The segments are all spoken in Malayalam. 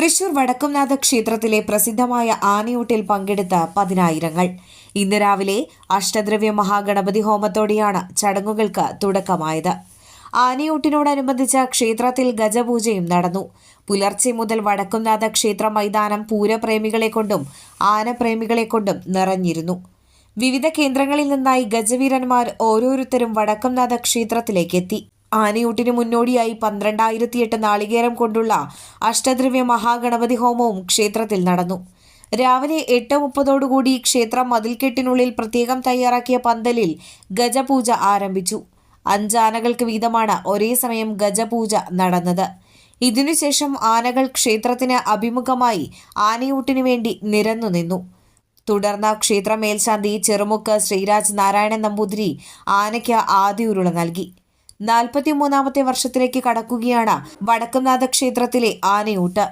Thrissur Vadakkumnatha ക്ഷേത്രത്തിലെ പ്രസിദ്ധമായ ആനയൂട്ടിൽ പങ്കെടുത്ത പതിനായിരങ്ങൾ. ഇന്ന് രാവിലെ അഷ്ടദ്രവ്യ മഹാഗണപതി ഹോമത്തോടെയാണ് ചടങ്ങുകൾക്ക് തുടക്കമായത്. ആനയൂട്ടിനോടനുബന്ധിച്ച ക്ഷേത്രത്തിൽ ഗജപൂജയും നടന്നു. പുലർച്ചെ മുതൽ വടക്കുംനാഥ ക്ഷേത്ര മൈതാനം പൂരപ്രേമികളെ കൊണ്ടും ആനപ്രേമികളെ കൊണ്ടും നിറഞ്ഞിരുന്നു. വിവിധ കേന്ദ്രങ്ങളിൽ നിന്നായി ഗജവീരന്മാർ ഓരോരുത്തരും വടക്കുംനാഥ ക്ഷേത്രത്തിലേക്ക് എത്തി. ആനയൂട്ടിന് മുന്നോടിയായി പന്ത്രണ്ടായിരത്തി എട്ട് നാളികേരം കൊണ്ടുള്ള അഷ്ടദ്രവ്യ മഹാഗണപതി ഹോമവും ക്ഷേത്രത്തിൽ നടന്നു. രാവിലെ എട്ട് മുപ്പതോടുകൂടി ക്ഷേത്രം മതിൽക്കെട്ടിനുള്ളിൽ പ്രത്യേകം തയ്യാറാക്കിയ പന്തലിൽ ഗജപൂജ ആരംഭിച്ചു. അഞ്ചാനകൾക്ക് വീതമാണ് ഒരേ സമയം ഗജപൂജ നടന്നത്. ഇതിനുശേഷം ആനകൾ ക്ഷേത്രത്തിന് അഭിമുഖമായി ആനയൂട്ടിനു വേണ്ടി നിരന്നു നിന്നു. തുടർന്ന് ക്ഷേത്ര മേൽശാന്തി ചെറുമുക്ക് ശ്രീരാജ് നാരായണൻ നമ്പൂതിരി ആനയ്ക്ക് ആദ്യ ഉരുള നൽകി. നാൽപ്പത്തിമൂന്നാമത്തെ വർഷത്തിലേക്ക് കടക്കുകയാണ് വടക്കുംനാഥ ക്ഷേത്രത്തിലെ ആനയൂട്ട്.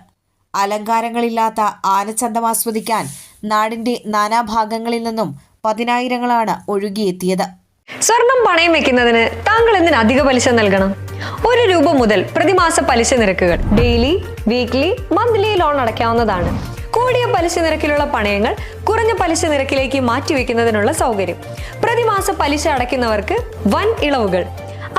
അലങ്കാരങ്ങളില്ലാത്ത ആനച്ചന്തം ആസ്വദിക്കാൻ നാടിന്റെ നാനാഭാഗങ്ങളിൽ നിന്നും പതിനായിരങ്ങളാണ് ഒഴുകിയെത്തിയത്. സ്വർണം പണയം വെക്കുന്നതിന് താങ്കൾ എന്തിന് അധിക പലിശ നൽകണം? ഒരു രൂപ മുതൽ പ്രതിമാസ പലിശ നിരക്കുകൾ ഡെയിലി വീക്ക്ലി മന്ത്ലി ലോൺ അടയ്ക്കാവുന്നതാണ്. കൂടിയ പലിശ നിരക്കിലുള്ള പണയങ്ങൾ കുറഞ്ഞ പലിശ നിരക്കിലേക്ക് മാറ്റിവെക്കുന്നതിനുള്ള സൗകര്യം. പ്രതിമാസ പലിശ അടയ്ക്കുന്നവർക്ക് വൻ ഇളവുകൾ.